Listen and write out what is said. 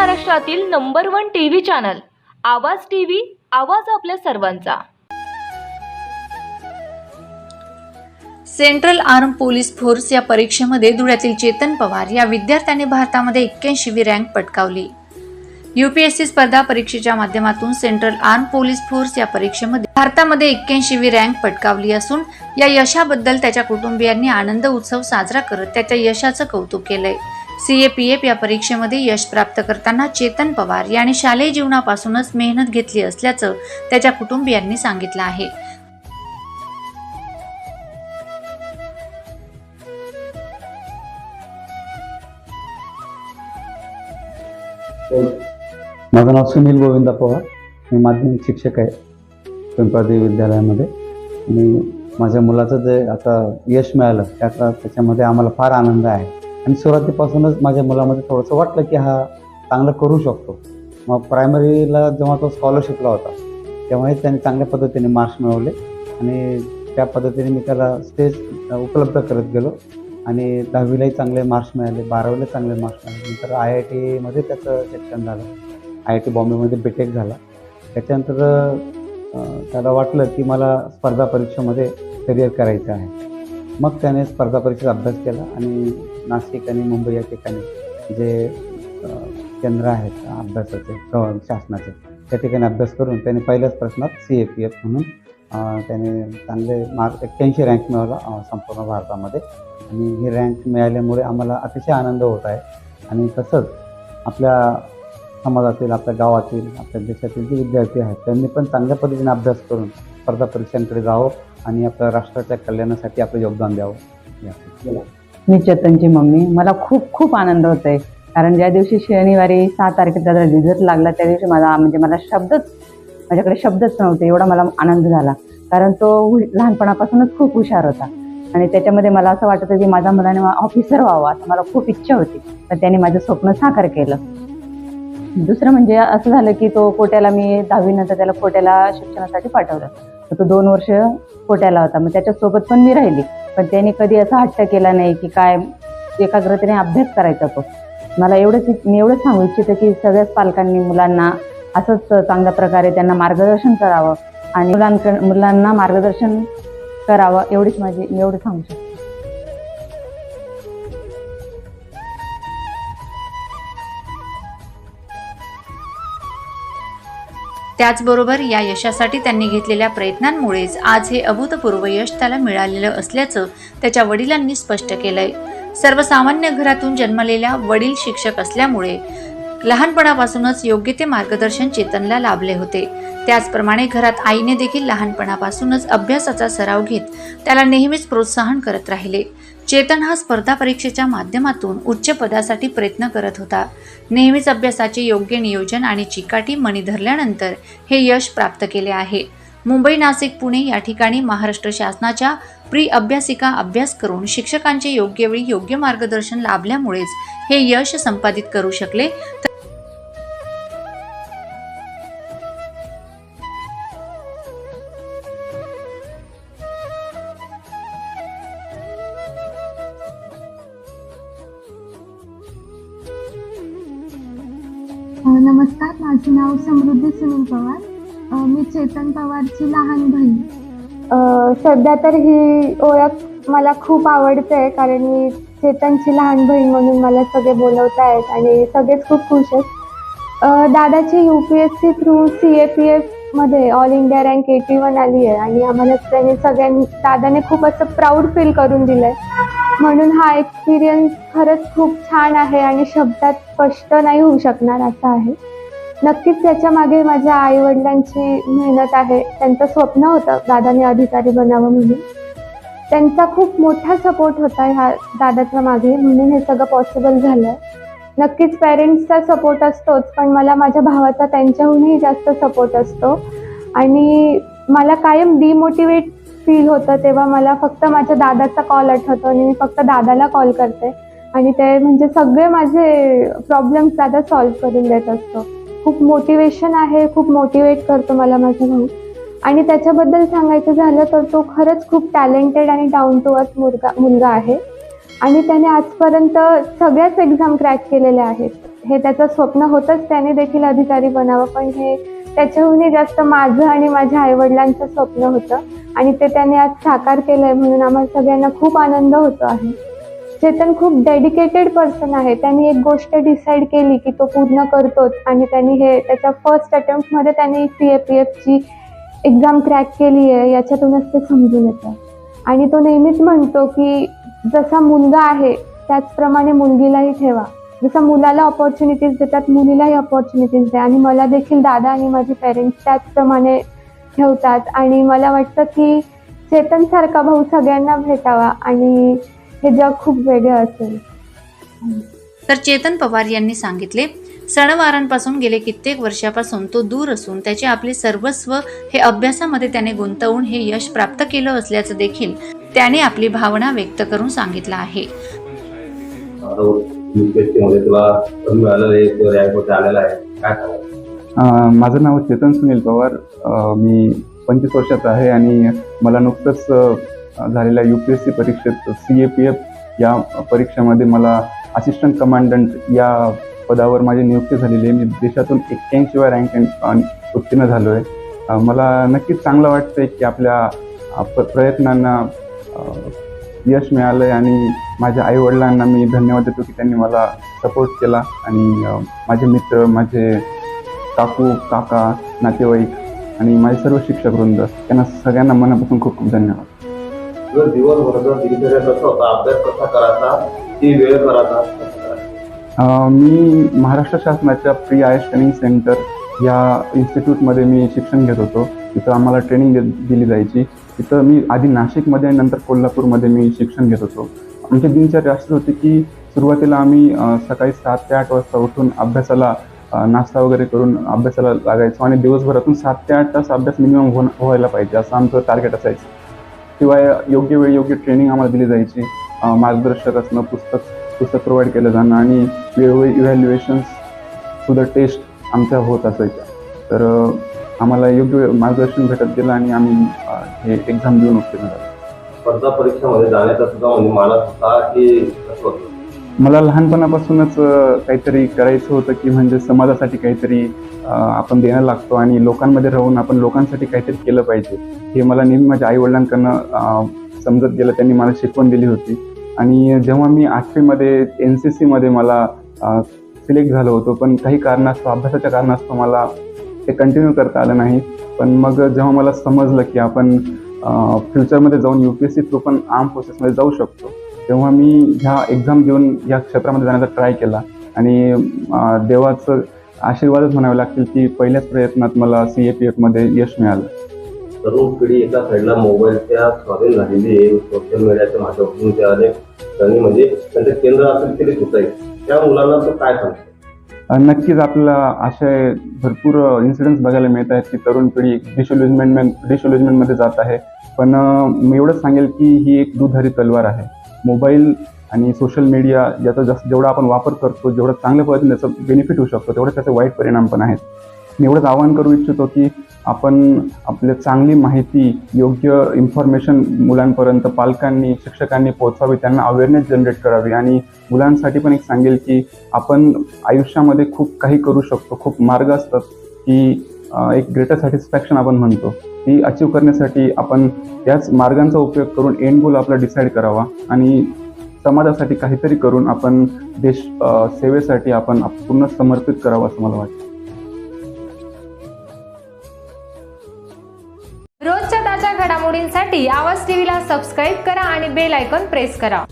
महाराष्ट्रातील number one TV channel Awaaz TV Awaaz आपल्या सर्वांचा. सेंट्रल आर्म पोलीस फोर्स या परीक्षेमध्ये धुळ्यातील चेतन पवार या विद्यार्थ्याने भारतामध्ये एक्क्याऐंशीवी रँक पटकावली. यूपीएससी स्पर्धा परीक्षेच्या माध्यमातून सेंट्रल आर्म पोलीस फोर्स या परीक्षेमध्ये भारतामध्ये एक्क्याऐंशीवी रँक पटकावली असून या यशाबद्दल त्याच्या कुटुंबियांनी आनंद उत्सव साजरा करत त्याच्या यशाचं कौतुक केलंय. सीए पी एफ या परीक्षेमध्ये यश प्राप्त करताना चेतन पवार यांनी शालेय जीवनापासूनच मेहनत घेतली असल्याचं त्याच्या कुटुंबियांनी सांगितलं आहे. माझं नाव सुनील गोविंदा पवार. मी माध्यमिक शिक्षक आहे पिंपळदेवी विद्यालयामध्ये. आणि माझ्या मुलाचं जे आता यश मिळालं त्याचा त्याच्यामध्ये आम्हाला फार आनंद आहे. आणि सुरुवातीपासूनच माझ्या मुलामध्ये थोडंसं वाटलं की हा चांगलं करू शकतो. मग प्रायमरीला जेव्हा तो स्कॉलरशिपला होता तेव्हाही त्याने चांगल्या पद्धतीने मार्क्स मिळवले आणि त्या पद्धतीने मी त्याला स्टेज उपलब्ध करत गेलो आणि दहावीलाही चांगले मार्क्स मिळाले बारावीला चांगले मार्क्स मिळाले. नंतर आय आय टीमध्ये त्याचं शिक्षण झालं. आय आय टी बॉम्बेमध्ये बीटेक झाला. त्याच्यानंतर त्याला वाटलं की मला स्पर्धा परीक्षेमध्ये करिअर करायचं आहे. मग त्याने स्पर्धा परीक्षेचा अभ्यास केला आणि नाशिक आणि मुंबई या ठिकाणी जे केंद्र आहेत अभ्यासाचे शासनाचे त्या ठिकाणी अभ्यास करून त्यांनी पहिल्याच प्रश्नात सी ए पी एफ म्हणून त्याने चांगले मार्क एक्क्याऐंशी रँक मिळवला संपूर्ण भारतामध्ये. आणि ही रँक मिळाल्यामुळे आम्हाला अतिशय आनंद होत आहे. आणि तसंच आपल्या समाजातील आपल्या गावातील आपल्या देशातील जे विद्यार्थी आहेत त्यांनी पण चांगल्या पद्धतीने अभ्यास करून स्पर्धा परीक्षांकडे जावं आणि आपल्या राष्ट्राच्या कल्याणासाठी आपलं योगदान द्यावं. या. मी चेतनची मम्मी. मला खूप खूप आनंद होत आहे कारण ज्या दिवशी शनिवारी सहा तारखेचा जर रिझल्ट लागला त्या दिवशी मला म्हणजे मला शब्दच माझ्याकडे शब्दच नव्हते. एवढा मला आनंद झाला. कारण तो लहानपणापासूनच खूप हुशार होता. आणि त्याच्यामध्ये मला असं वाटत की माझ्या मुलाने ऑफिसर व्हावा असं मला खूप इच्छा होती. तर त्याने माझं स्वप्न साकार केलं. दुसरं म्हणजे असं झालं की तो कोट्याला मी दहावीनंतर त्याला कोट्याला शिक्षणासाठी पाठवलं. तो दोन वर्ष कोट्याला होता. मग त्याच्यासोबत पण मी राहिली. पण त्याने कधी असा हट्ट केला नाही की काय एकाग्रतेने अभ्यास करायचा तो. मला एवढंच मी एवढंच सांगू इच्छितं की सगळ्याच पालकांनी मुलांना असंच चांगल्या प्रकारे त्यांना मार्गदर्शन करावं आणि मुलांक मुलांना मार्गदर्शन करावं एवढीच माझी मी एवढं सांगू शकते. त्याचबरोबर या यशासाठी त्यांनी घेतलेल्या प्रयत्नांमुळेच आज हे अभूतपूर्व यश त्याला मिळालेलं असल्याचं त्याच्या वडिलांनी स्पष्ट केलंय. सर्वसामान्य घरातून जन्मलेल्या वडील शिक्षक असल्यामुळे लहानपणापासूनच योग्य ते मार्गदर्शन चेतनला लाभले होते. त्याचप्रमाणे घरात आईने देखील लहानपणापासूनच अभ्यासाचा सराव घेत त्याला नेहमीच प्रोत्साहन करत राहिले. चेतन हा स्पर्धा परीक्षेच्या माध्यमातून उच्च पदासाठी प्रयत्न करत होता. नेहमीच अभ्यासाचे योग्य नियोजन आणि चिकाटी मणी धरल्यानंतर हे यश प्राप्त केले आहे. मुंबई नाशिक पुणे या ठिकाणी महाराष्ट्र शासनाच्या प्री अभ्यासिका अभ्यास करून शिक्षकांचे योग्य वेळी योग्य मार्गदर्शन लाभल्यामुळेच हे यश संपादित करू शकले. नमस्कार माझं नाव समृद्धी सुनील पवार. मी चेतन पवारची लहान बहीण. सध्या तर ही ओळख मला खूप आवडते कारण मी चेतनची लहान बहीण म्हणून मला सगळे बोलवत आहेत आणि सगळेच खूप खुश आहेत. दादाची U P S C through C A P एफमध्ये all India rank eighty one आली आहे आणि आम्हाला त्याने सगळ्यांनी दादाने खूप असं प्राऊड फील करून दिलं आहे म्हणून हा एक्सपिरियन्स खरंच खूप छान आहे आणि शब्दात स्पष्ट नाही होऊ शकणार असा आहे. नक्कीच त्याच्यामागे माझ्या आईवडिलांची मेहनत आहे. त्यांचं स्वप्न होतं दादाने अधिकारी बनावं म्हणून. त्यांचा खूप मोठा सपोर्ट होता ह्या दादाच्या मागे. म्हणून हे सगळं पॉसिबल झालं आहे नक्कीच पेरेंट्सचा सपोर्ट असतोच पण मला माझ्या भावाचा त्यांच्याहूनही जास्त सपोर्ट असतो. आणि मला कायम डिमोटिवेट फील होतं तेव्हा मला फक्त माझ्या दादाचा कॉल आठवतो आणि मी फक्त दादाला कॉल करते. आणि ते म्हणजे सगळे माझे प्रॉब्लेम्स दादा सॉल्व्ह करून देत असतो. खूप मोटिवेशन आहे खूप मोटिवेट करतो मला माझा भाऊ. आणि त्याच्याबद्दल सांगायचं झालं तर तो खरंच खूप टॅलेंटेड आणि डाऊन टू अर्थ मुलगा मुलगा आहे. आणि त्याने आजपर्यंत सगळ्याच एक्झाम क्रॅक केलेल्या आहेत. हे त्याचं स्वप्न होतंच त्याने देखील अधिकारी बनावं पण हे त्याच्याहूनही जास्त माझं आणि माझ्या आईवडिलांचं स्वप्न होतं. आणि ते त्याने आज साकार केलंय म्हणून आम्हाला सगळ्यांना खूप आनंद होतो आहे. चेतन खूप डेडिकेटेड पर्सन आहे. त्यांनी एक गोष्ट डिसाईड केली की तो पूर्ण करतोच आणि त्यांनी हे त्याच्या फर्स्ट अटेम्प्टमध्ये त्यांनी सी ए पी एफची एक्झाम क्रॅक केली आहे. याच्यातूनच ते समजून येतं. आणि तो नेहमीच म्हणतो की जसा मुलगा आहे त्याचप्रमाणे मुलगीलाही ठेवा. जसं मुलाला ऑपॉर्च्युनिटीज देतात मुलीलाही ऑपॉर्च्युनिटीज द्या. आणि मला देखील दादा आणि माझे पेरेंट्स त्याचप्रमाणे ठेवतात. आणि मला वाटतं की चेतनसारखा भाऊ सगळ्यांना भेटावा आणि हे जग खूप वेगळं असेल. तर चेतन पवार यांनी सांगितले सणवारांपासून गेले कित्येक वर्षापासून तो दूर असून त्याचे आपले सर्वस्व हे अभ्यासामध्ये त्याने गुंतवून हे यश प्राप्त केलं असल्याचं देखील त्याने आपली भावना व्यक्त करून सांगितलं आहे. आलेला आहे. काय माझं नाव चेतन सुनील पवार. मी पंचवीस वर्षाचा आहे आणि मला नुकतंच झालेल्या यू पी एस सी परीक्षेत सी ए पी एफ या परीक्षेमध्ये मला असिस्टंट कमांडंट या पदावर माझी नियुक्ती झालेली आहे. मी देशातून एक्क्याऐंशीव्या रँक उत्तीर्ण झालो आहे मला नक्कीच चांगलं वाटतंय की आपल्या प- प्रयत्नांना यश मिळालं आहे आणि माझ्या आईवडिलांना मी धन्यवाद देतो की त्यांनी मला सपोर्ट केला आणि माझे मित्र माझे काकू काका नातेवाईक आणि माझे सर्व शिक्षक वृंद त्यांना सगळ्यांना मनापासून खूप खूप धन्यवाद. तुझं दिवसभराचा दिनचर्या कसा होता अभ्यास कसा करायचा ती वेळ करायचा कसं करायचा? अं, मी महाराष्ट्र शासनाच्या प्री आयश ट्रेनिंग सेंटर या इन्स्टिट्यूटमध्ये मी शिक्षण घेत होतो. तिथं आम्हाला ट्रेनिंग दिली जायची. तिथं मी आधी नाशिकमध्ये आणि नंतर कोल्हापूरमध्ये मी शिक्षण घेत होतो. आमची दिनचर्या अशी होती की सुरुवातीला आम्ही अं, सकाळी सात ते आठ वाजता उठून अभ्यासाला नाश्ता वगैरे करून अभ्यासाला लागायचो आणि दिवसभरातून सात ते आठ तास अभ्यास मिनिमम हो व्हायला पाहिजे असं आमचं टार्गेट असायचं. शिवाय योग्य वेळी योग्य ट्रेनिंग आम्हाला दिली जायची. मार्गदर्शक असणं पुस्तक पुस्तक प्रोव्हाइड केलं जाणं आणि वेळोवेळी इव्हॅल्युएशन्स टू द टेस्ट आमच्या होत असायच्या. तर आम्हाला योग्य वेळ- मार्गदर्शन भेटत गेलं आणि आम्ही हे एक्झाम देऊन उत्तीर्ण झालो. स्पर्धा परीक्षामध्ये जाण्याचा सुद्धा म्हणजे मानस की मला लहानपणापासूनच काहीतरी करायचं होतं की म्हणजे समाजासाठी काहीतरी आपण देणं लागतो आणि लोकांमध्ये राहून आपण लोकांसाठी काहीतरी केलं पाहिजे. हे मला नेहमी माझ्या आईवडिलांकडनं समजत गेलं. त्यांनी मला शिकवण दिली होती. आणि जेव्हा मी आठवीमध्ये एन सी सीमध्ये मला सिलेक्ट झालो होतो पण काही कारणास्तव अभ्यासाच्या कारणास्तव मला ते कंटिन्यू करता आलं नाही. पण मग जेव्हा मला समजलं की आपण फ्युचरमध्ये जाऊन U P S C through पण आर्म फोर्सेसमध्ये जाऊ शकतो तेव्हा मी ह्या एक्झाम देऊन या क्षेत्रामध्ये जाण्याचा ट्राय केला. आणि देवाचं आशीर्वादच म्हणावे लागतील की पहिल्याच प्रयत्नात मला सी ए पी एफमध्ये यश मिळालं. तरुण पिढी एका साईडला मोबाईलच्या स्वाधीन झालेली आहे. सोशल मीडियाच्या माध्यमातून ते अनेक त्यांनी म्हणजे त्यांचं केंद्र असेल तरी होत आहे. त्या मुलांना तो काय सांगतो? नक्कीच आपल्याला असे भरपूर इन्सिडेंट्स बघायला मिळत आहेत की तरुण पिढी डिशोल्युजमेंट डिशोल्युजमेंटमध्ये जात आहे. पण मी एवढंच सांगेल की ही एक दुधारी तलवार आहे. मोबाईल आणि सोशल मीडिया याचा जास्त जेवढा आपण वापर करतो जेवढा चांगल्या पद्धतीने त्याचा बेनिफिट होऊ शकतो तेवढं त्याचे वाईट परिणाम पण आहेत. मी एवढंच आवाहन करू इच्छितो की आपण आपल्या चांगली माहिती योग्य इन्फॉर्मेशन मुलांपर्यंत पालकांनी शिक्षकांनी पोहोचवावी त्यांना अवेअरनेस जनरेट करावी आणि मुलांसाठी पण एक सांगेल की आपण आयुष्यामध्ये खूप काही करू शकतो खूप मार्ग असतात की एक ग्रेटर सॅटिस्फॅक्शन आपण म्हणतो. ती अचीव करण्यासाठी आपण त्याच मार्गांचा उपयोग करून एंड गोल आपला डिसाईड करावा आणि समाजासाठी काहीतरी करून आपण देश सेवेसाठी आपण पूर्ण समर्पित करावं असं मला वाटतं. रोजच्या ताज्या घडामोडींसाठी आवाज टीव्हीला सबस्क्राईब करा आणि बेल आयकॉन प्रेस करा.